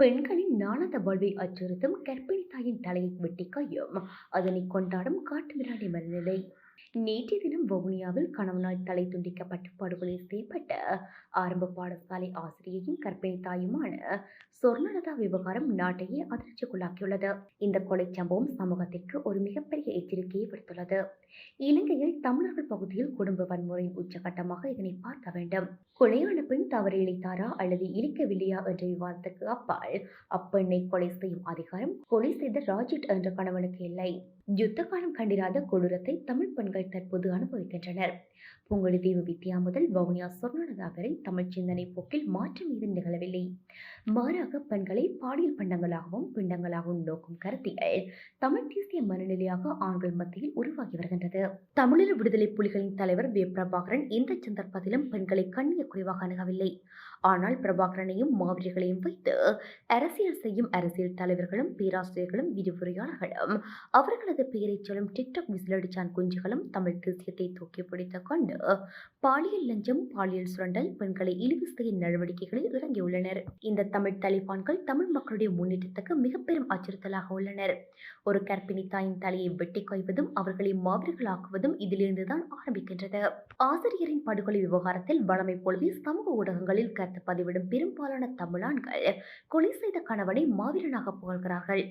பெண்களின் நாணத வாழ்வை அச்சுறுத்தும் கர்ப்பிணி தாயின் தலையை வெட்டி கையும். அதனை கொண்டாடும் காட்டு மிராண்டி மனநிலை. நேற்றைய தினம் வவுனியாவில் கணவனால் தலை துண்டிக்கப்பட்டு படுகொலை செய்யப்பட்ட ஆரம்ப பாடசாலை ஆசிரியையும் கர்ப்பிணி தாயுமான சொர்ணலதா விவகாரம் நாட்டையே அதிர்ச்சிக்குள்ளாக்கியுள்ளது. இந்த கொலை சம்பவம் சமூகத்திற்கு ஒரு மிகப்பெரிய எச்சரிக்கையை விடுத்துள்ளது. இலங்கையில் தமிழர்கள் பகுதியில் குடும்ப வன்முறையின் உச்சகட்டமாக இதனை பார்க்க வேண்டும். கொலையான பெண் தவறு இழைத்தாரா அல்லது இழிக்கவில்லையா என்ற விவாதத்துக்கு அப்பால் அப்பெண்ணை கொலை செய்யும் அதிகாரம் கொலை செய்த ராஜிட் என்ற கணவனுக்கு இல்லை. யுத்த காலம் கண்டிராத கொடூரத்தை தமிழ் பெண்கள் தற்போது அனுபவிக்கின்றனர். புங்குடுதீவு வித்யா முதல் வவுனியா சொர்ணலதா வரை தமிழ் சிந்தனை போக்கில் மாற்றம் ஏதும் நிகழவில்லை. மாறாக பெண்களை பாலியல் பண்டங்களாகவும் பிண்டங்களாகவும் நோக்கும் கருத்தியல் தமிழ் தேசிய மனநிலையாக ஆண்கள் மத்தியில் உருவாகி வருகின்றது. தமிழீழ விடுதலை புலிகளின் தலைவர் வே. பிரபாகரன் எந்த சந்தர்ப்பத்திலும் பெண்களை கண்ணிய குறைவாக அணுகவில்லை. ஆனால் பிரபாகரனையும் மாவீரர்களையும் வைத்து அரசியல் செய்யும் அரசியல் தலைவர்களும் பேராசிரியர்களும் விரிவுரையாளர்களும். அவர்களது பெயரை சொல்லும் டிக்டாக் விசிலடிச்சான் குஞ்சுகளும் தமிழ் தேசியத்தை தூக்கி பிடித்துக் கொண்டு பாலியல் லஞ்சம் பாலியல் சுரண்டல் பெண்களை இழிவு செய்ய நடவடிக்கைகளில் இறங்கியுள்ளனர். இந்த தமிழ் தலிபான்கள் தமிழ் மக்களுடைய முன்னேற்றத்துக்கு மிக பெரும் அச்சுறுத்தலாக உள்ளனர். ஒரு கர்ப்பிணி தாயின் தலையை வெட்டி கொய்வதும் அவர்களை மாவீரர்களாக்குவதும் இதிலிருந்துதான் ஆரம்பிக்கின்றது. ஆசிரியரின் படுகொலை விவகாரத்தில் வளமை போலவே சமூக ஊடகங்களில் கருத்து பதிவிடும் பெரும்பாலான தமிழான்கள் கொலை செய்த கணவனை மாவீரனாக புகழ்கிறார்கள்.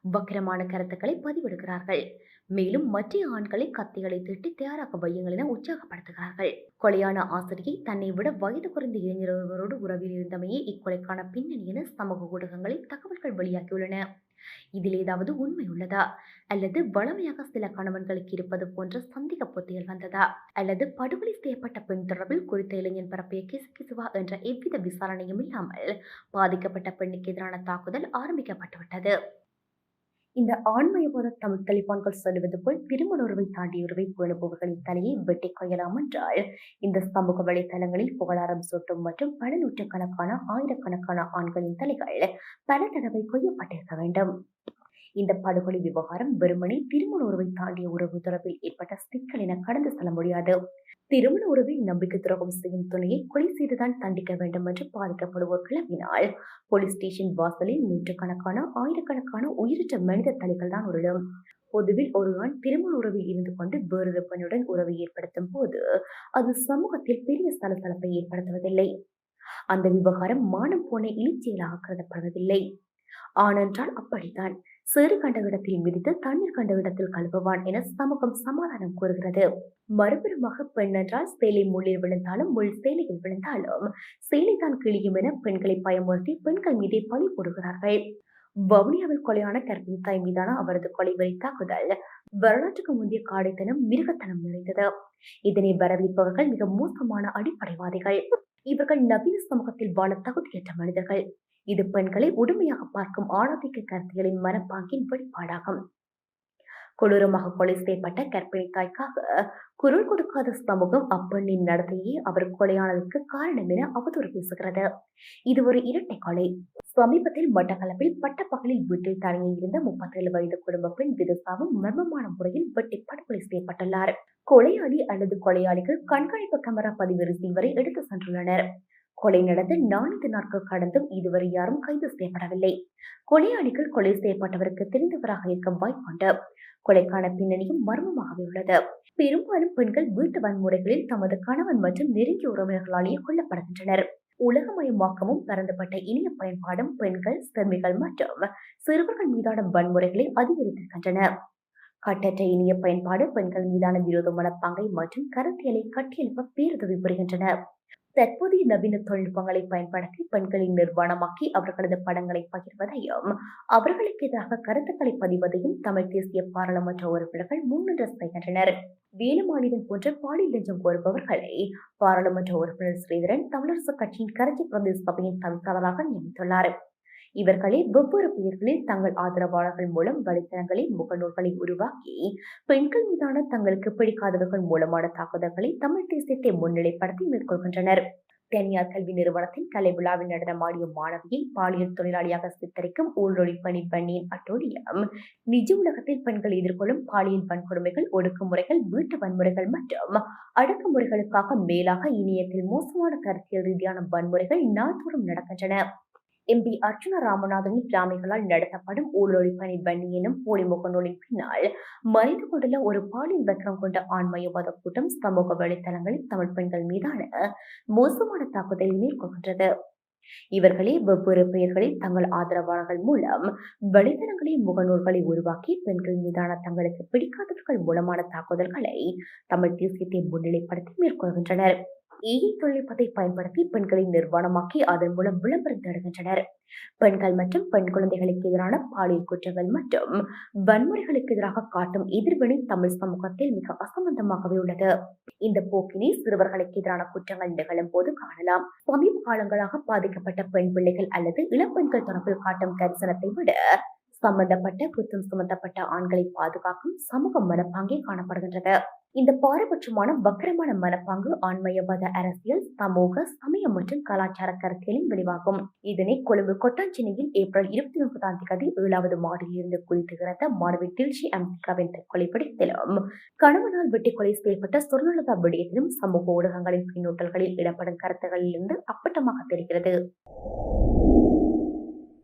வக்கிரமான கருத்துக்களை பதிவிடுகிறார்கள். மேலும் மற்ற ஆண்களை கத்திகளை திட்டி தயாராக வையுங்கள் என உற்சாகப்படுத்துகிறார்கள். கொலையான ஆசிரியை தன்னை விட வயது குறைந்த இளைஞர் ஒருவரோடு உறவில் இருந்தமையே இக்கொலைக்கான பின்னணி என சமூக ஊடகங்களில் தகவல்கள் வெளியாகியுள்ளன. இதில் ஏதாவது உண்மை உள்ளதா? அல்லது வளமையாக சில கணவன்களுக்கு இருப்பது போன்ற சந்தேக பொத்திகள் வந்ததா? அல்லது படுகொலை செய்யப்பட்ட பெண் தொடர்பில் குறித்த இளைஞன் பரப்பிய கிசுகிசுவா என்ற எவ்வித விசாரணையும் இல்லாமல் பாதிக்கப்பட்ட பெண்ணுக்கு எதிரான தாக்குதல் ஆரம்பிக்கப்பட்டுவிட்டது இந்த ஆண்மயவாத தமிழ் தலிபான்கள் சொல்லுவது போல் திருமண உறவை தாண்டிய உறவை பேணுபவர்களின் தலையை வெட்டி கொள்ளலாம் என்றால் இந்த சமூக வலைதளங்களில் புகழாரம் சூட்டும் மற்றும் பல நூற்றுக்கணக்கான ஆயிரக்கணக்கான ஆண்களின் தலைகள் பல தடவை கொய்யப்பட்டிருக்க வேண்டும். இந்த படுகொலை விவகாரம் வெறுமனே திருமண உறவை தாண்டிய உறவு தொடர்பில் ஏற்பட்ட சிக்கல் என கடந்து செல்ல முடியாது. திருமண உறவை நம்பிக்கை துரோகம் செய்யும் துணையை கொலை செய்துதான் தண்டிக்க வேண்டும் என்று பாதிக்கப்படுவோர் கிளம்பினால் போலீஸ் ஸ்டேஷன் வாசலில் நூற்றுக்கணக்கான ஆயிரக்கணக்கான உயிரிட்ட மனித தலைகள் தான் உருளும். பொதுவில் ஒரு ஆண் திருமண உறவில் இருந்து கொண்டு வேறொரு பெண்ணுடன் உறவை ஏற்படுத்தும் போது அது சமூகத்தில் பெரிய சலசலப்பை ஏற்படுத்துவதில்லை. அந்த விவகாரம் மானம் போன இழிச்செயலாக கருதப்படுவதில்லை. ஆனென்றால் அப்படித்தான். சேறு கண்ட இடத்தில் மிதித்து தண்ணீர் கண்ட இடத்தில் கழுவுவான் என சமூகம் சமாதானம் கூறுகிறது. மறுபுறமாக பெண் என்றால் சேலை முள்ளில் விழுந்தாலும் முள் சேலையில் விழுந்தாலும் சேலை தான் கிழியும் என பெண்களை பயமுறுத்தி பெண்கள் மீதே பழி போடுகிறார்கள். வவுனியாவில் கொலையான கர்ப்பிணி தாய் மீதான அவரது கொலை வரி தாக்குதல் வரலாற்றுக்கு முந்தைய காடைத்தனம் மிருகத்தனம் நிறைந்தது. இதனை வரவேற்பவர்கள் மிக மோசமான அடிப்படைவாதிகள். இவர்கள் நவீன சமூகத்தில் வாழ தகுதியற்ற மனிதர்கள். இது பெண்களை உடுமையாக பார்க்கும் ஆணாதிக்க கருத்தியலின் மனப்பாங்கின் வெளிப்பாடாகும். கொடூரமாக கொலை செய்யப்பட்ட கர்ப்பிணி தாய்க்காக குரல் கொடுக்காத சமூகம் அப்பெண்ணின் நடத்தையே அவர் கொலையானதற்கு காரணம் என அவதூறு பேசுகிறது. இது ஒரு இரட்டை கொலை. சமீபத்தில் மட்டக்களப்பில் பட்டப்பகலில் வீட்டில் தனியே இருந்த முப்பத்தேழு வயது குடும்ப பெண் விதுசாவும் மர்மமான முறையில் வெட்டி படுகொலை செய்யப்பட்டுள்ளார். கொலையாளி அல்லது கொலையாளிகள் கண்காணிப்பு கேமரா பதிவு ரிசீவரை எடுத்து சென்றுள்ளனர். கொலை நடந்து நான்கு நாட்கள் கடந்தும் இதுவரை யாரும் கைது செய்யப்படவில்லை. கொலையாளிகள் கொலை செய்யப்பட்டவருக்கு தெரிந்தவராக இருக்க வாய்ப்புண்டு. கொலைக்கான பின்னணியும் மர்மமாகவே உள்ளது. பெரும்பாலும் பெண்கள் வீட்டு வன்முறைகளில் தமது கணவன் மற்றும் நெருங்கிய உறவினர்களாலேயே கொல்லப்படுகின்றனர். உலகமயமாக்கமும் பரந்துபட்ட இணைய பயன்பாடும் பெண்கள் சிறுமிகள் மற்றும் சிறுவர்கள் மீதான வன்முறைகளை அதிகரித்திருக்கின்றன. கட்டற்ற இணைய பயன்பாடு பெண்கள் மீதான விரோத மனப்பாங்கை மற்றும் கருத்தியலை கட்டியெழுப்ப பேருதவி புரிகின்றன தற்போதைய நவீன தொழில்நுட்பங்களை பயன்படுத்தி பெண்களை நிர்வாணமாக்கி அவர்களது படங்களை பகிர்வதையும் அவர்களுக்கு எதிராக கருத்துக்களை பதிவதையும் தமிழ் தேசிய பாராளுமன்ற உறுப்பினர்கள் முன்னின்று செய்கின்றனர். வேலுமாநிலம் போன்ற பாலியல் லஞ்சம் கோருபவர்களை பாராளுமன்ற உறுப்பினர் ஸ்ரீதரன் தமிழரசு கட்சியின் கரைச்சி பிரதேச சபையின் தவிசாளராக நியமித்துள்ளார். இவர்களே வெவ்வேறு பெயர்களில் தங்கள் ஆதரவாளர்கள் மூலம் வலைத்தளங்களில் முகநூல்களை உருவாக்கி பெண்கள் மீதான தங்களுக்கு பிடிக்காதவர்கள் மூலமான தாக்குதல்களை தமிழ் தேசியத்தை முன்னிலைப்படுத்தி மேற்கொள்கின்றனர். தனியார் கல்வி நிறுவனத்தின் கலை விழாவில் நடனமாடிய மாணவியை பாலியல் தொழிலாளியாக சித்தரிக்கும் ஊழொழி பணி பண்ணியின் அட்டோலியம் நிஜ உலகத்தில் பெண்கள் எதிர்கொள்ளும் பாலியல் வன்கொடுமைகள் ஒடுக்குமுறைகள் வீட்டு வன்முறைகள் மற்றும் அடக்குமுறைகளுக்காக மேலாக இணையத்தில் மோசமான கருத்தியல் ரீதியான வன்முறைகள் நாள்தோறும் நடக்கின்றன. எம் பி அர்ச்சுனா ராமநாதனின் பிராமிகளால் நடத்தப்படும் ஊழலொழி பணி எனும் போலி முகநூலின் பின்னால் மறைந்து கொண்டுள்ள ஒரு பாலியல் வக்கரம் கொண்ட ஆண்மயவாத கூட்டம் சமூக வலைத்தளங்களில் தமிழ் பெண்கள் மீதான மோசமான தாக்குதலை மேற்கொள்கின்றது. இவர்களே வெவ்வேறு பெயர்களில் தங்கள் ஆதரவாளர்கள் மூலம் வலைதளங்களை முகநூல்களை உருவாக்கி பெண்கள் மீதான தங்களுக்கு பிடிக்காதவர்கள் மூலமான தாக்குதல்களை தமிழ் தேசியத்தை முன்னிலைப்படுத்தி மேற்கொள்கின்றனர். ஏஐ தொழில்நுட்பத்தை பயன்படுத்தி பெண்களை நிர்வாணமாக்கி அதன் மூலம் விளம்பரம் தருகின்றனர் பெண்கள் மற்றும் பெண் குழந்தைகளுக்கு எதிரான பாலியல் குற்றங்கள் மற்றும் வன்முறைகளுக்கு எதிராக காட்டும் எதிர்வினை தமிழ் சமூகத்தில் மிக அசம்பந்தமாகவே உள்ளது. இந்த போக்கினை சிறுவர்களுக்கு எதிரான குற்றங்கள் நிகழும் போது காணலாம். சமீப காலங்களாக பாதிக்கப்பட்ட பெண் பிள்ளைகள் அல்லது இளப்பெண்கள் தொடர்பில் காட்டும் கரிசனத்தை விட சம்பந்தப்பட்ட குற்றம் சுமத்தப்பட்ட ஆண்களை பாதுகாக்கும் சமூக மனப்பாங்கே காணப்படுகின்றது. இந்த பாரபட்சமான வக்கரமான மனப்பாங்கு ஆண்மயவாத அரசியல் சமூக சமய மற்றும் கலாச்சார கருத்தியலின் விளைவாகும். இதனை கொழும்பு கொட்டாஞ்சினையில் ஏப்ரல் இருபத்தி ஒன்பதாம் தேதி ஏழாவது மாடியிலிருந்து குளித்துகிறத மாணவி தில்ஷி அம்சிகாவின் தற்கொலை கணவனால் வெட்டிக்கொலை செய்யப்பட்ட சுர்ணலதா விடயத்திலும் சமூக ஊடகங்களின் பின்னூட்டல்களில் இடப்படும் கருத்துகளிலிருந்து அப்பட்டமாக தெரிகிறது.